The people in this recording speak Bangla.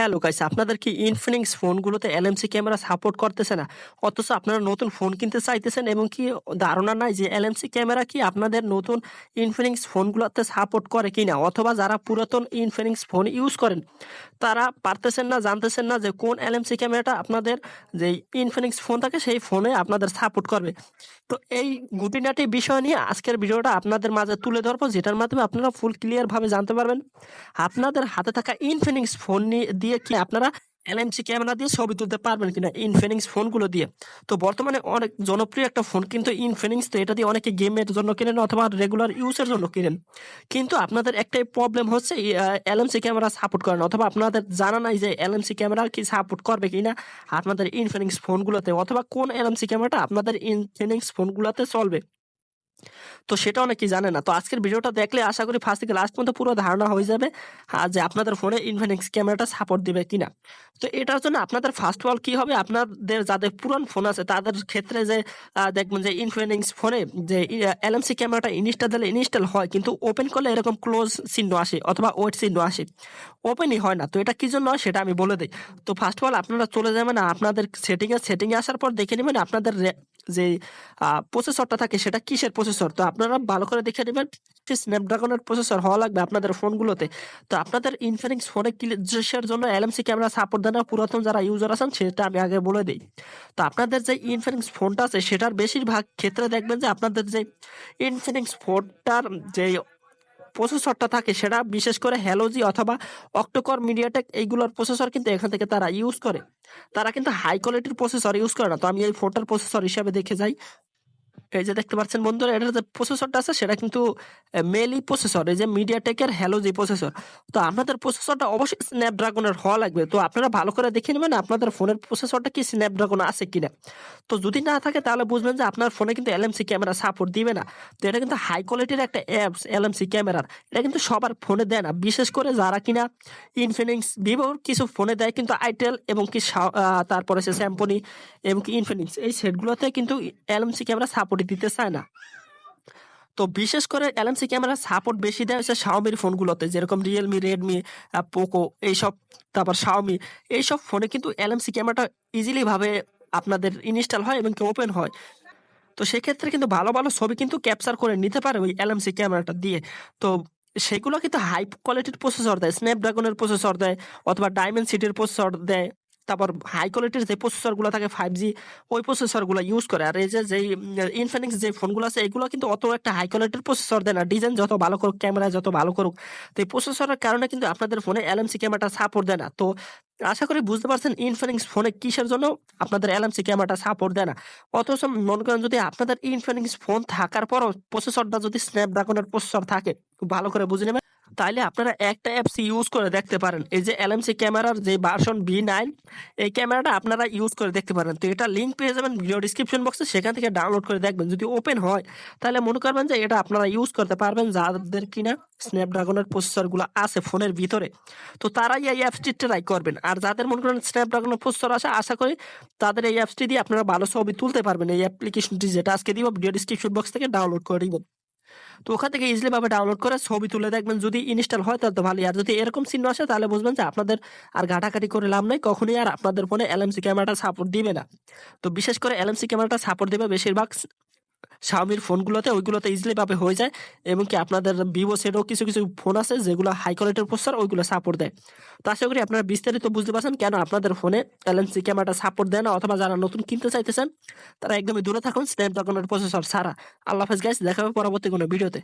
হ্যালো গাইস আপনাদের কি ইনফিনিক্স ফোনগুলোতে এলএমসি ক্যামেরা সাপোর্ট করতেছে না? অথচ আপনারা নতুন ফোন কিনতে চাইতেছেন এবং কি ধারণা নাই যে এলএমসি ক্যামেরা কি আপনাদের নতুন ইনফিনিক্স ফোনগুলোতে সাপোর্ট করে কিনা? অথবা যারা পুরাতন ইনফিনিক্স ফোন ইউজ করেন, তারা পারতেছেন না, জানতেছেন না যে কোন এলএমসি ক্যামেরাটা আপনাদের যে ইনফিনিক্স ফোন থাকে, সেই ফোনে আপনাদের সাপোর্ট করবে। তো এই গুটিনাটি বিষয় নিয়ে আজকের ভিডিওটা আপনাদের মাঝে তুলে ধরবো, যেটার মাধ্যমে আপনারা ফুল ক্লিয়ার ভাবে জানতে পারবেন। আপনাদের হাতে থাকা ইনফিনিক্স ফোন নিয়ে দিয়ে কি আপনারা এলএমসি ক্যামেরা দিয়ে ছবি তুলতে পারবেন কিনা? ইনফিনিক্স ফোনগুলো দিয়ে। তো বর্তমানে অনেক জনপ্রিয় একটা ফোন কিন্তু ইনফিনিক্স তো এটা দিয়ে অনেকে গেমের জন্য কিনেন অথবা রেগুলার ইউজের জন্য কিনেন। কিন্তু আপনাদের একটাই প্রবলেম হচ্ছে এলএমসি ক্যামেরা সাপোর্ট করেন অথবা আপনাদের জানা নাই যে এলএমসি ক্যামেরা কি সাপোর্ট করবে কিনা আপনাদের ইনফিনিক্স ফোনগুলোতে অথবা কোন এলএমসি ক্যামেরাটা আপনাদের ইনফিনিক্স ফোনগুলোতে চলবে। তো সেটা অনেকেই জানে না। তো আজকের ভিডিওটা দেখলে আশা করি ফার্স্ট থেকে লাস্ট পর্যন্ত পুরো ধারণা হয়ে যাবে আর যে আপনাদের ফোনে ইনফিনিক্স ক্যামেরাটা সাপোর্ট দিবে কিনা। তো এটার জন্য আপনাদের ফার্স্ট অফ অল কি হবে? আপনাদের যাদের পুরান ফোন আছে, তাদের ক্ষেত্রে যে দেখবেন যে ইনফিনিক্স ফোনে যে এলএমসি ক্যামেরাটা ইনস্টল দিলে ইনস্টল হয়, কিন্তু ওপেন করলে এরকম ক্লোজ চিহ্ন আসে অথবা ওয়েট চিহ্ন আসে। ওপেনই হয় না। তো এটা কি জন্য? হয় সেটা আমি বলে দিই। তো ফার্স্ট অফ অল আপনারা চলে যাবেন, আপনাদের সেটিংয়ে সেটিংয়ে আসার পর দেখে নেবেন আপনাদের যে প্রসেসরটা থাকে সেটা কিসের প্রসেসর তো আপনারা ভালো করে দেখে নেবেন স্ন্যাপড্রাগনের প্রসেসর হওয়া লাগবে আপনাদের ফোনগুলোতে তো আপনাদের ইনফিনিক্স ফোনে কিসের জন্য এলএমসি ক্যামেরা সাপোর্ট দেয় না, পুরাতন যারা ইউজার আছেন, সেটা আমি আগে বলে দিই। তো আপনাদের যে ইনফিনিক্স ফোনটা আছে, সেটার বেশিরভাগ ক্ষেত্রে দেখবেন যে আপনাদের যে ইনফিনিক্স ফোনটার যে প্রসেসরটা থাকে সেটা বিশেষ করে হ্যালোজি অথবা অক্টোকর মিডিয়াটেক এইগুলোর প্রসেসর কিন্তু এখান থেকে তারা ইউজ করে। তারা কিন্তু হাই কোয়ালিটির প্রসেসর ইউজ করে না। তো আমি এই ফোনটার প্রসেসর হিসাবে দেখে যাই। এই যে দেখতে পাচ্ছেন বন্ধুরা, এটার যে প্রসেসরটা আছে, সেটা কিন্তু মেলি প্রসেসর এই যে মিডিয়াটেকের হ্যালোজি প্রসেসর তো আপনাদের প্রসেসরটা অবশ্যই স্ন্যাপড্রাগনের হওয়া লাগবে। তো আপনারা ভালো করে দেখে নেবেন আপনাদের ফোনের প্রসেসরটা কি স্ন্যাপড্রাগন আছে কিনা। তো যদি না থাকে, তাহলে বুঝবেন যে আপনার ফোনে কিন্তু এলএমসি ক্যামেরা সাপোর্ট দিবে না। তো এটা কিন্তু হাই কোয়ালিটির একটা অ্যাপস এলএমসি ক্যামেরার এটা কিন্তু সবার ফোনে দেয় না। বিশেষ করে যারা কিনা ইনফিনিক্স ভিভোর কিছু ফোনে দেয় কিন্তু আইটেল এবং কি তারপরে সে স্যাম্পনি এবং কি ইনফিনিক্স এই সেটগুলোতে কিন্তু এলএমসি ক্যামেরা সাপোর্ট দিতে চায় না। তো বিশেষ করে এলএমসি ক্যামেরা সাপোর্ট বেশি দেয় হচ্ছে শাওমির ফোনগুলোতে, যেরকম রিয়েলমি রেডমি পোকো এইসব, তারপর শাওমি এইসব ফোনে কিন্তু এলএমসি ক্যামেরাটা ইজিলিভাবে আপনাদের ইনস্টল হয় এবং ওপেন হয়। তো সেক্ষেত্রে কিন্তু ভালো ভালো ছবি কিন্তু ক্যাপচার করে নিতে পারে ওই এলএমসি ক্যামেরাটা দিয়ে। তো সেগুলো কিন্তু হাই কোয়ালিটির প্রসেসর দেয় স্ন্যাপড্রাগনের প্রসেসর দেয়, অথবা ডায়মন্ড সিটির প্রসেসর দেয়। তারপর হাই কোয়ালিটির যে প্রসেসরগুলো থাকে ফাইভ জি ওই প্রসেসরগুলো ইউজ করে। আর এই যে, যেই ইনফিনিক্স যে ফোনগুলো আছে, এগুলো কিন্তু অত একটা হাই কোয়ালিটির প্রসেসর দেয় না। ডিজাইন যত ভালো করুক ক্যামেরা যত ভালো করুক, তো এই প্রসেসরের কারণে কিন্তু আপনাদের ফোনে এলএমসি ক্যামেরাটা সাপোর্ট দেয় না। তো আশা করি বুঝতে পারছেন ইনফিনিক্স ফোনে কিসের জন্য আপনাদের এলএমসি ক্যামেরাটা সাপোর্ট দেয় না? অথচ মনে করেন যদি আপনাদের ইনফিনিক্স ফোন থাকার পরও প্রসেসরটা যদি স্ন্যাপড্রাগনের প্রসেসর থাকে ভালো করে বুঝে নেবেন। তাইলে আপনারা একটা অ্যাপস ইউজ করে দেখতে পারেন। এই যে এলএমসি ক্যামেরার যে ভার্সন বি নাইন এই ক্যামেরাটা আপনারা ইউজ করে দেখতে পারেন। তো এটা লিঙ্ক পেয়ে যাবেন ভিডিও ডিসক্রিপশন বক্সে সেখান থেকে ডাউনলোড করে দেখবেন। যদি ওপেন হয় তাহলে মনে করবেন যে এটা আপনারা ইউজ করতে পারবেন যাদের কিনা স্ন্যাপড্রাগনের প্রসেসরগুলো আছে ফোনের ভিতরে। তো তারাই এই অ্যাপসটি ট্রাই করবেন। আর যাদের মনে করেন স্ন্যাপড্রাগনের প্রসেসর আছে, আশা করি তাদের এই অ্যাপসটি দিয়ে আপনারা ভালো ছবি তুলতে পারবেন। এই অ্যাপ্লিকেশনটি যেটা আজকে দিব ভিডিও ডিসক্রিপশন বক্স থেকে ডাউনলোড করে দিবেন। তো ওখান থেকে ইজিলি ভাবে ডাউনলোড করে ছবি তুলে দেখবেন। যদি ইনস্টল হয় তাহলে তো ভালোই। আর যদি এরকম চিহ্ন আসে তাহলে বুঝবেন যে আপনাদের আর ঘাটাঘাটি করে লাভ নেই। কখনই আর আপনাদের ফোনে এলএমসি ক্যামেরাটা সাপোর্ট দিবে না। তো বিশেষ করে এলএমসি ক্যামেরাটা সাপোর্ট দেবে বেশিরভাগ শাওমির ফোনগুলোতে ওইগুলোতে ইজিলি ভাবে হয়ে যায়। এবং কি আপনাদের ভিভো সেটও কিছু কিছু ফোন আছে যেগুলো হাই কোয়ালিটির প্রসার ওইগুলো সাপোর্ট দেয়। তো আশা করি আপনারা বিস্তারিত বুঝতে পারছেন কেন আপনাদের ফোনে এলএনসি ক্যামেরাটা সাপোর্ট দেয় না অথবা যারা নতুন কিনতে চাইতেছেন, তারা একদমই দূরে থাকুন, স্ন্যাপড্রাগনের প্রসেসর সারা আল্লাহ হাফেজ গাইস দেখাবে পরবর্তী কোনো ভিডিওতে